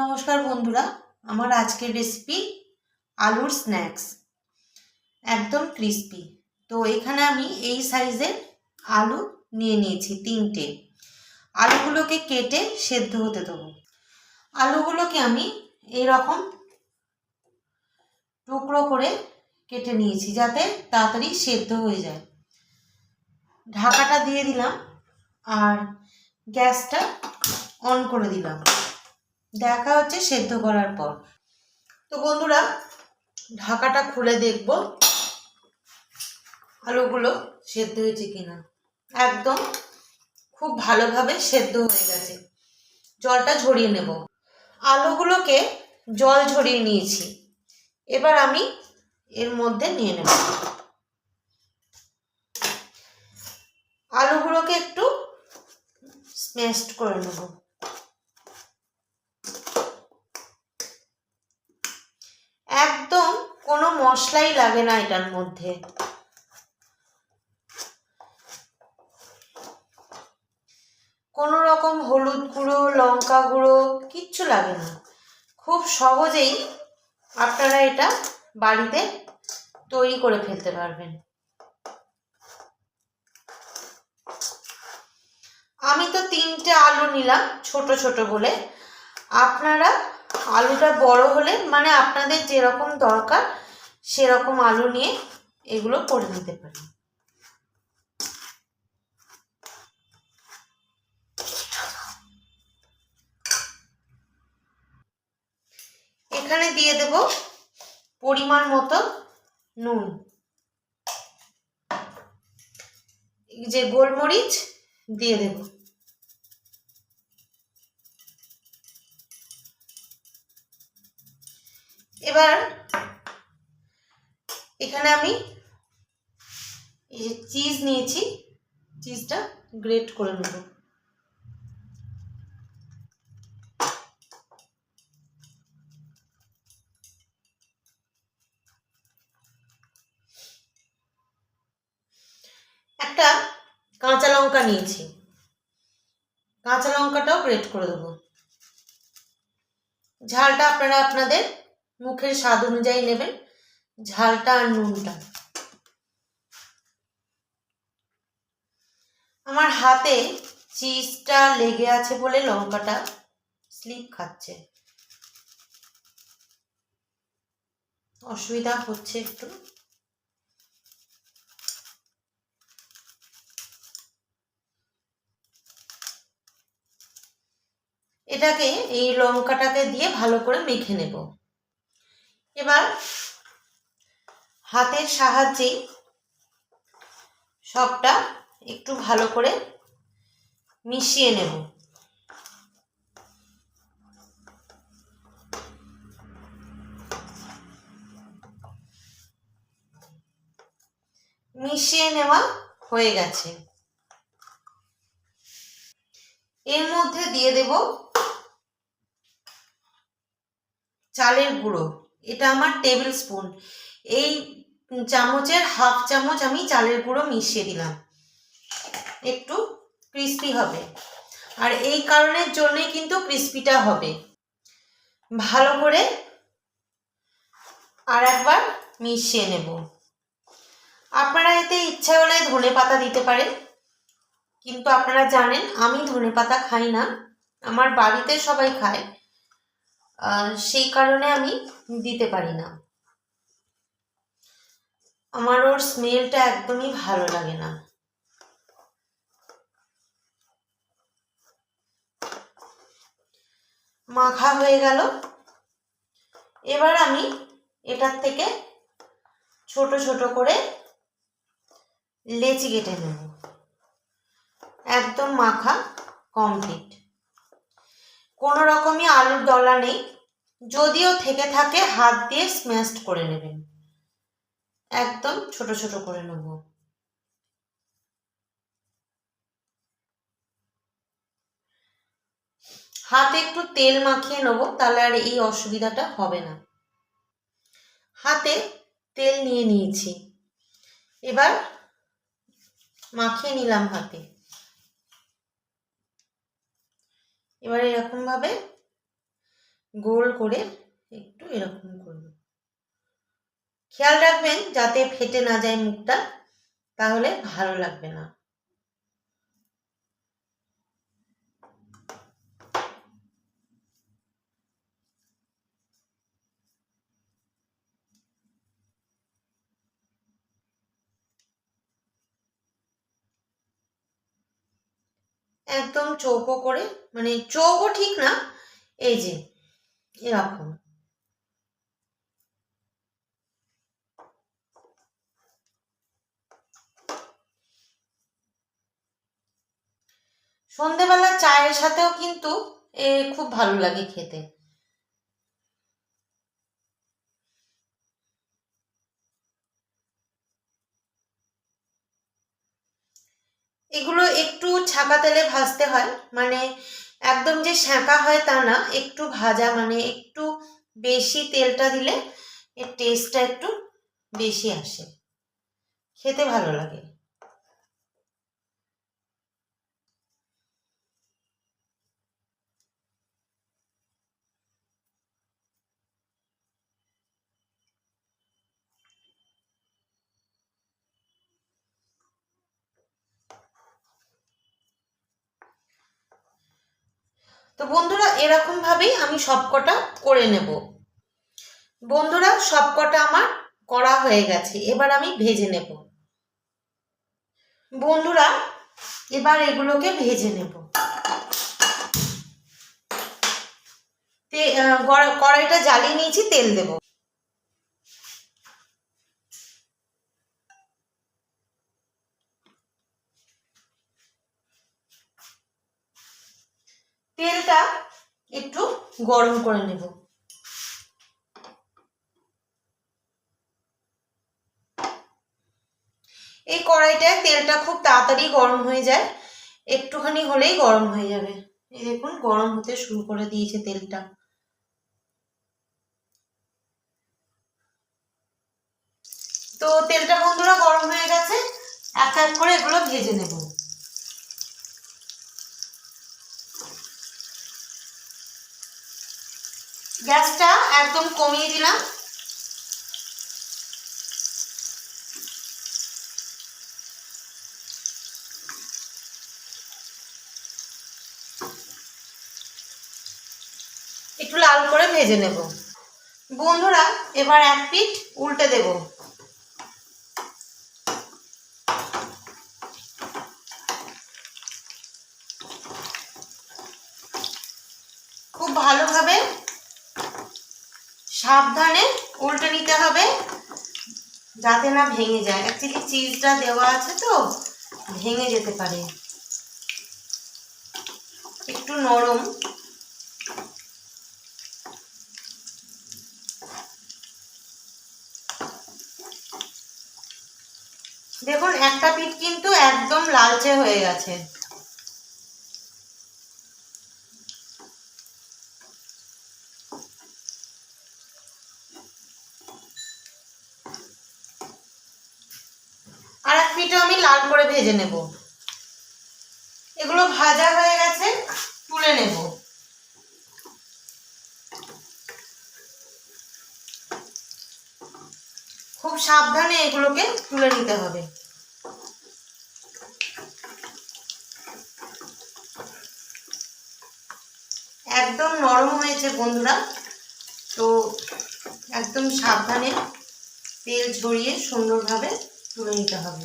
নমস্কার বন্ধুরা, আমার আজকের রেসিপি আলুর স্ন্যাক্স একদম ক্রিস্পি তো এখানে আমি এই সাইজের আলু নিয়ে নিয়েছি, তিনটে। আলুগুলোকে কেটে সেদ্ধ হতে দেবো। আলুগুলোকে আমি এরকম টুকরো করে কেটে নিয়েছি, যাতে তাড়াতাড়ি সেদ্ধ হয়ে যায়। ঢাকাটা দিয়ে দিলাম আর গ্যাসটা অন করে দিলাম। দেখা হচ্ছে সেদ্ধ করার পর। তো বন্ধুরা, ঢাকাটা খুলে দেখব আলুগুলো সেদ্ধ হয়েছে কিনা। একদম খুব ভালোভাবে সেদ্ধ হয়ে গেছে। জলটা ঝরিয়ে নেব। আলুগুলোকে জল ঝরিয়ে নিয়েছি। এবার আমি এর মধ্যে নিয়ে নেব। আলুগুলোকে একটু স্ম্যাশড করে নেব। একদম কোনো মশলাই লাগে না এটার মধ্যে। কোনো রকম হলুদ গুঁড়ো, লঙ্কা গুঁড়ো, কিচ্ছু লাগে না। খুব সহজেই আপনারা এটা বাড়িতে তৈরি করে ফেলতে পারবেন। আমি তো তিনটে আলু নিলাম, ছোট ছোট বলে। আপনারা আলুটা বড় হলে মানে আপনাদের যেরকম দরকার সেরকম আলু নিয়ে এগুলো করে নিতে পারেন। এখানে দিয়ে দেব পরিমাণ মতো নুন। যে গোলমরিচ দিয়ে দেবো। এবার এখানে আমি এই যে চিজ নিয়েছি চিজটা গ্রেট করে নেব। একটা কাঁচা লঙ্কা নিয়েছি। কাঁচা লঙ্কাটাও গ্রেট করে দেবো। ঝালটা আপনারা আপনাদের মুখের স্বাদ অনুযায়ী নেবেন ঝালটা আর নুনটা। আমার হাতে চিজটা লেগে আছে বলে লঙ্কাটা স্লিপ খাচ্ছে। অসুবিধা হচ্ছে একটু। এটাকে এই লঙ্কাটাকে দিয়ে ভালো করে মেখে নেব। এবার হাতের সাহায্যেই সবটা একটু ভালো করে মিশিয়ে নেব। মিশিয়ে নেওয়া হয়ে গেছে। এর মধ্যে দিয়ে দেব চালের গুঁড়ো। এটা আমার টেবিল স্পুন এই চামচের হাফ চামচ আমি চালের গুঁড়ো মিশিয়ে দিলাম। একটু ক্রিস্পি হবে। আর এই কারণের জন্যই কিন্তু ক্রিস্পিটা হবে। ভালো করে আর একবার মিশিয়ে নেব। আপনারা এতে ইচ্ছা হলে ধনে পাতা দিতে পারেন। কিন্তু আপনারা জানেন, আমি ধনে পাতা খাই না। আমার বাড়িতে সবাই খায়। সেই কারণে আমি দিতে পারি না। আমার ওর স্মেলটা একদমই ভালো লাগে না। মাখা হয়ে গেল। এবার আমি এটার থেকে ছোট ছোট করে লেচি কেটে নেব। একদম মাখা কমপ্লিট। কোনো রকমই আলুর দলা নেই। যদিও থেকে থাকে হাত দিয়ে স্ম্যাশড করে নেবেন। একদম ছোট ছোট করে নেব। হাতে একটু তেল মাখিয়ে নেব, তাহলে আর এই অসুবিধাটা হবে না। হাতে তেল নিয়ে নিয়েছি। এবার মাখিয়ে নিলাম হাতে। এবার এরকমভাবে গোল করে একটু এরকম করব। খেয়াল রাখবেন যাতে ফেটে না যায় মুখটা, তাহলে ভালো লাগবে না। একদম চৌকো করে মানে চৌকো ঠিক না, এই যে, এরকম। সন্ধেবেলা চায়ের সাথেও কিন্তু এ খুব ভালো লাগে খেতে এগুলো একটু ছাঁকা তেলে ভাজতে হয়। মানে একদম যে শ্যাঁকা হয় তা না, একটু ভাজা মানে একটু বেশি তেলটা দিলে এর টেস্টটা একটু বেশি আসে। খেতে ভালো লাগে। তো বন্ধুরা এরকম ভাবেই আমি সবকটা করে নেব। বন্ধুরা, সবকটা আমার করা হয়ে গেছে, এবার আমি ভেজে নেব। বন্ধুরা, এবার এগুলোকে ভেজে নেব। কড়াইটা জ্বালিয়ে নিয়েছি, তেল দেব। তেলটা একটু গরম করে নেব। এই কড়াইটায় তেলটা খুব তাড়াতাড়ি গরম হয়ে যায়। একটুখানি হলেই গরম হয়ে যাবে। এই দেখুন, গরম হতে শুরু করে দিয়েছে তেলটা। তো তেলটা বন্ধুরা গরম হয়ে গেছে। এক এক করে এগুলো ভেজে নেব। গ্যাসটা একদম কমিয়ে দিলাম। একটু লাল করে ভেজে নেব। বন্ধুরা, এবার এক পিঠ উল্টে দেব খুব ভালোভাবে সাবধানে উল্টে নিতে হবে যাতে না ভেঙে যায়। অ্যাকচুয়ালি চিজটা দেওয়া আছে তো, ভেঙে যেতে পারে। একটু নরম। দেখুন, একটা পিঠ কিন্তু একদম লালচে হয়ে গেছে আর এক পিঠও আমি লাল করে ভেজে নেব। এগুলো ভাজা হয়ে গেছে, তুলে নেব। খুব সাবধানে এগুলোকে তুলে নিতে হবে। একদম নরম হয়েছে বন্ধুরা, তো একদম সাবধানে তেল ঝরিয়ে সুন্দরভাবে তুলে নিতে হবে।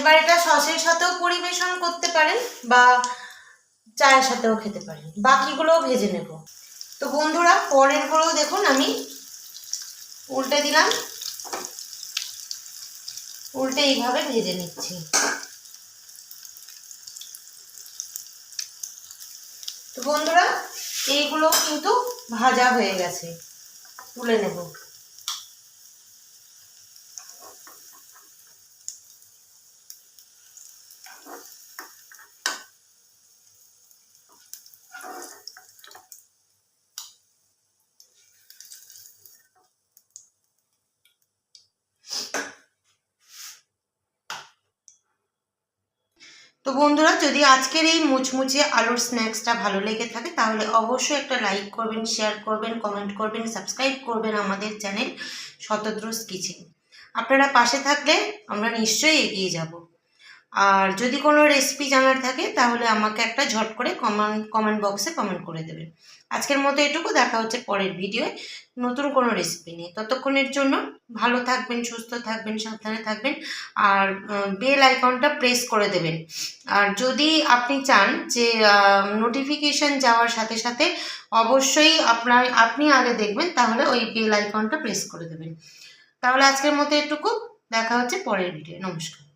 এবার এটা সসের সাথেও পরিবেশন করতে পারেন বা চায়ের সাথেও খেতে পারেন। বাকিগুলোও ভেজে নেব। তো বন্ধুরা পরেরগুলো দেখুন আমি। উল্টে দিলাম। উল্টে এইভাবে ভেজে নিচ্ছি। তো বন্ধুরা, এইগুলো কিন্তু ভাজা হয়ে গেছে। তুলে নেব। তো বন্ধুরা, যদি আজকের এই মুচমুচে আলুর স্ন্যাক্সটা ভালো লেগে থাকে, তাহলে অবশ্যই একটা লাইক করবেন, শেয়ার করবেন, কমেন্ট করবেন, সাবস্ক্রাইব করবেন আমাদের চ্যানেল শতদ্রুস কিচেন। আপনারা পাশে থাকলে আমরা নিশ্চয়ই এগিয়ে যাব। আর যদি কোনো রেসিপি জানার থাকে, তাহলে আমাকে একটা ঝট করে কমেন্ট কমেন্ট বক্সে কমেন্ট করে দেবেন। আজকের মতো এটুকু, দেখা হচ্ছে পরের ভিডিওয়ে নতুন কোনো রেসিপি নিয়ে। ততক্ষণের জন্য ভালো থাকবেন, সুস্থ থাকবেন, সাবধানে থাকবেন। আর বেল আইকনটা প্রেস করে দেবেন। আর যদি আপনি চান যে নোটিফিকেশন যাওয়ার সাথে সাথে অবশ্যই আপনার, আপনি আগে দেখবেন, তাহলে ওই বেল আইকনটা প্রেস করে দেবেন। তাহলে আজকের মতো এটুকু। দেখা হচ্ছে পরের ভিডিও নমস্কার।